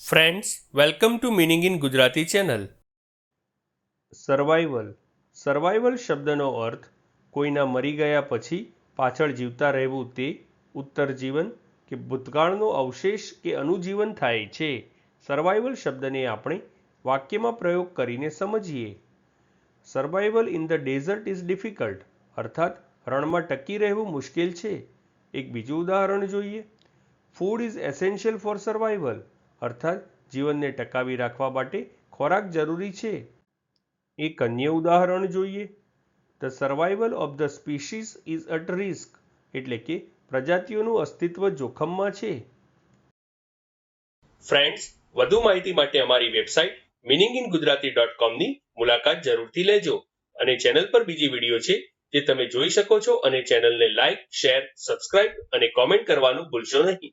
Friends welcome to meaning in Gujarati channel survival survival શબ્દનો અર્થ, કોઈના મરી ગયા પછી પાછળ જીવતા રહેવું તે ઉત્તર જીવન કે ભૂતકાળનો અવશેષ કે અનુજીવન થાય છે. સર્વાઈવલ શબ્દને આપણે વાક્યમાં પ્રયોગ કરીને સમજીએ. Survival in the desert is difficult અર્થાત, રણમાં ટકી રહેવું મુશ્કેલ છે. એક બીજું ઉદાહરણ જોઈએ. Food is essential for survival અર્થાત જીવનને ટકાવી રાખવા માટે ખોરાક જરૂરી છે. એક અન્ય ઉદાહરણ જોઈએ. The survival of the species is at risk એટલે કે પ્રજાતિઓનું અસ્તિત્વ જોખમમાં છે. ફ્રેન્ડ્સ વધુ માહિતી માટે અમારી website meaning in Gujarati dot કોમની મુલાકાત જરૂરથી લેજો અને ચેનલ પર બીજી વીડિયો છે જે તમે જોઈ શકો છો અને ચેનલને લાઇક શેર સબસ્ક્રાઇબ અને કોમેન્ટ કરવાનું ભૂલશો નહીં.